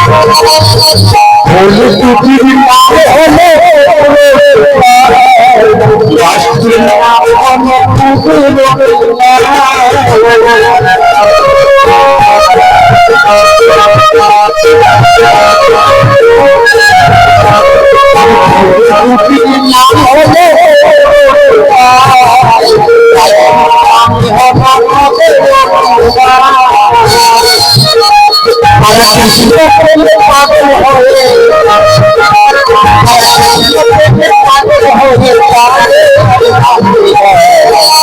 আমার মাথা মাথা মাথা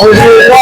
Hallelujah.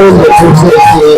told the truth.